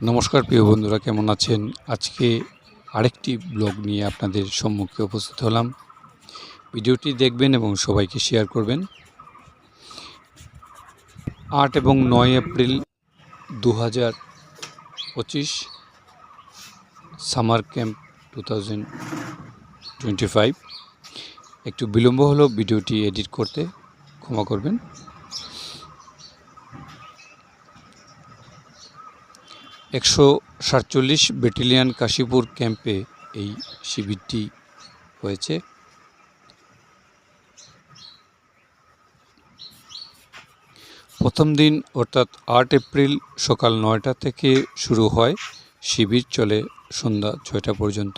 নমস্কার, প্রিয় বন্ধুরা, কেমন আছেন? আজকে আরেকটি ব্লগ নিয়ে আপনাদের সম্মুখে উপস্থিত হলাম। ভিডিওটি দেখবেন এবং সবাইকে শেয়ার করবেন। আট এবং নয় এপ্রিল দু হাজার পঁচিশ, summer camp two thousand twenty five. একটু বিলম্ব হলো ভিডিওটি এডিট করতে ক্ষমা করবেন। একশো সাতচল্লিশ ব্যাটালিয়ান কাশীপুর ক্যাম্পে এই শিবিরটি হয়েছে। প্রথম দিন অর্থাৎ আট এপ্রিল সকাল নয়টা থেকে শুরু হয়। শিবির চলে সন্ধ্যা ছয়টা পর্যন্ত।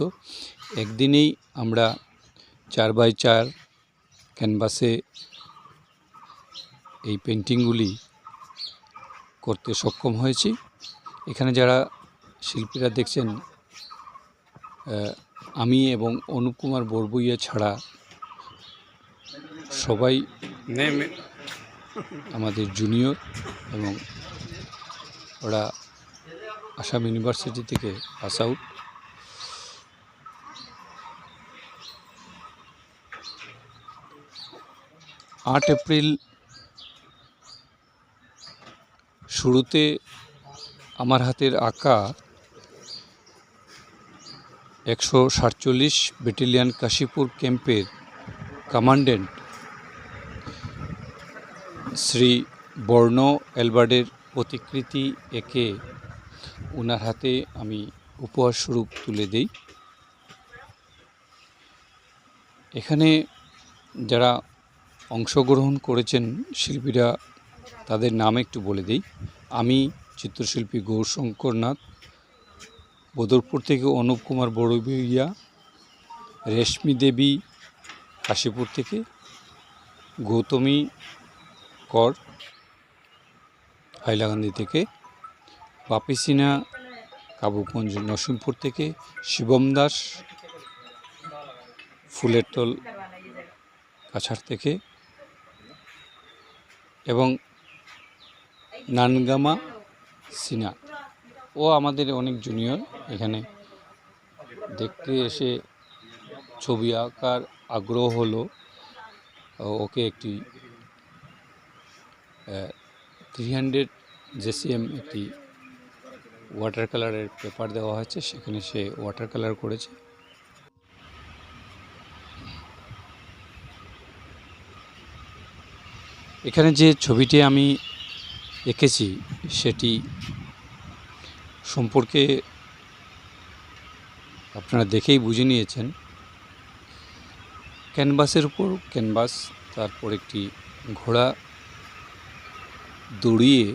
একদিনেই আমরা চার বাই চার ক্যানভাসে এই পেন্টিংগুলি করতে সক্ষম হয়েছি। এখানে যারা শিল্পীরা দেখছেন আমি এবং অনুপ কুমার বরবইয়া ছাড়া সবাই আমাদের জুনিয়র এবং ওরা আসাম ইউনিভার্সিটি থেকে পাস আউট আট এপ্রিল শুরুতে আমার হাতের আঁকা একশো সাতচল্লিশ ব্যাটালিয়ান কাশীপুর ক্যাম্পের কমান্ডেন্ট শ্রী বর্ণ এলবার্ডের প্রতিকৃতি এঁকে ওনার হাতে আমি উপহার স্বরূপ তুলে দেই। এখানে যারা অংশগ্রহণ করেছেন শিল্পীরা, তাদের নাম একটু বলে দিই। আমি চিত্রশিল্পী গৌরশঙ্কর নাথ, বদরপুর থেকে অনুপ কুমার বড়বিয়া রেশমি দেবী কাশীপুর থেকে গৌতমী কর, হাইলাকান্দি থেকে বাপি সিনহা কাবুগঞ্জ নসিমপুর থেকে শিবম দাস ফুলেরতল কাছাড় থেকে এবং নানগামা সিনা ও আমাদের অনেক জুনিয়র এখানে। দেখতে এসে ছবি আঁকার আগ্রহ হলো। ওকে একটি থ্রি হান্ড্রেড জেসিএম একটি ওয়াটার কালারের পেপার দেওয়া হয়েছে। সেখানে সে ওয়াটার কালার করেছে। এখানে যে ছবিটি আমি এঁকেছি সেটি সম্পর্কে আপনারা দেখেই বুঝে নিয়েছেন। ক্যানভাসের উপর ক্যানভাস, তারপর একটি ঘোড়া দৌড়িয়ে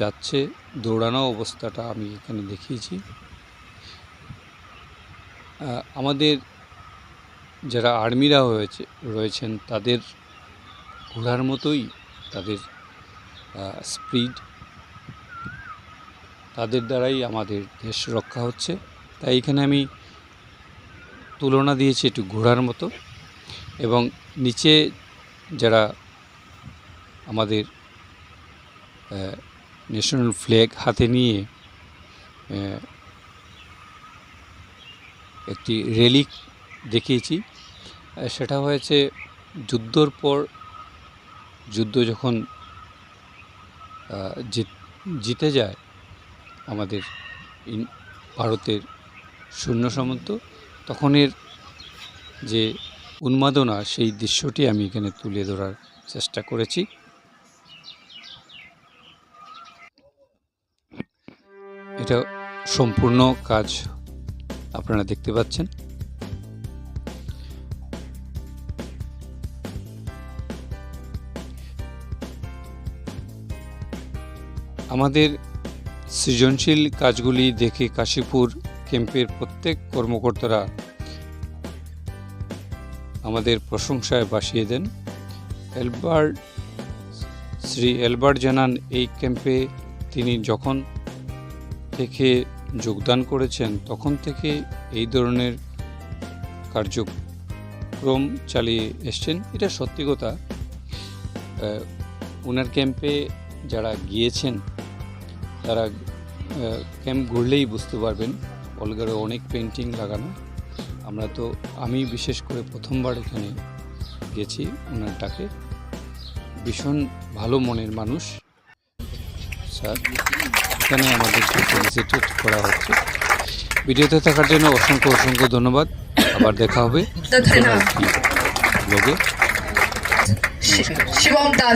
যাচ্ছে, দৌড়ানো অবস্থাটা আমি এখানে দেখিয়েছি। আমাদের যারা আর্মিরা হয়েছে, রয়েছেন, তাদের ঘোড়ার মতোই তাদের স্পিড তাদের দ্বারাই আমাদের দেশ রক্ষা হচ্ছে। তাই এখানে আমি তুলনা দিয়েছি একটু ঘোড়ার মতো। এবং নিচে যারা আমাদের ন্যাশনাল ফ্ল্যাগ হাতে নিয়ে একটি রেলিক দেখিয়েছি সেটা হয়েছে যুদ্ধর পর, যুদ্ধ যখন জিত- যায় আমাদের ভারতের শূন্য সামন্ত, তখনের যে উন্মাদনা সেই দৃশ্যটি আমি এখানে তুলে ধরার চেষ্টা করেছি। এটা সম্পূর্ণ কাজ আপনারা দেখতে পাচ্ছেন। আমাদের সৃজনশীল কাজগুলি দেখে কাশীপুর ক্যাম্পের প্রত্যেক কর্মকর্তারা আমাদের প্রশংসায় বাসিয়ে দেন। এলবার্ট, শ্রী এলবার্ট জানান, এই ক্যাম্পে তিনি যখন থেকে যোগদান করেছেন, তখন থেকে এই ধরনের কার্যক্রম চালিয়ে এসছেন। এটা সত্যি কথা। ওনার ক্যাম্পে যারা গিয়েছেন তারা ক্যাম্প ঘুরলেই বুঝতে পারবেন অলগারে অনেক পেন্টিং লাগানো। আমরা তো আমি বিশেষ করে প্রথমবার এখানে গেছি ওনার ডাকে ভীষণ ভালো মনের মানুষ। স্যার এখানে আমাদেরকে ফেলিসিটেট করা হচ্ছে। ভিডিওতে থাকার জন্য অসংখ্য অসংখ্য ধন্যবাদ। আবার দেখা হবে। শিবম দাস।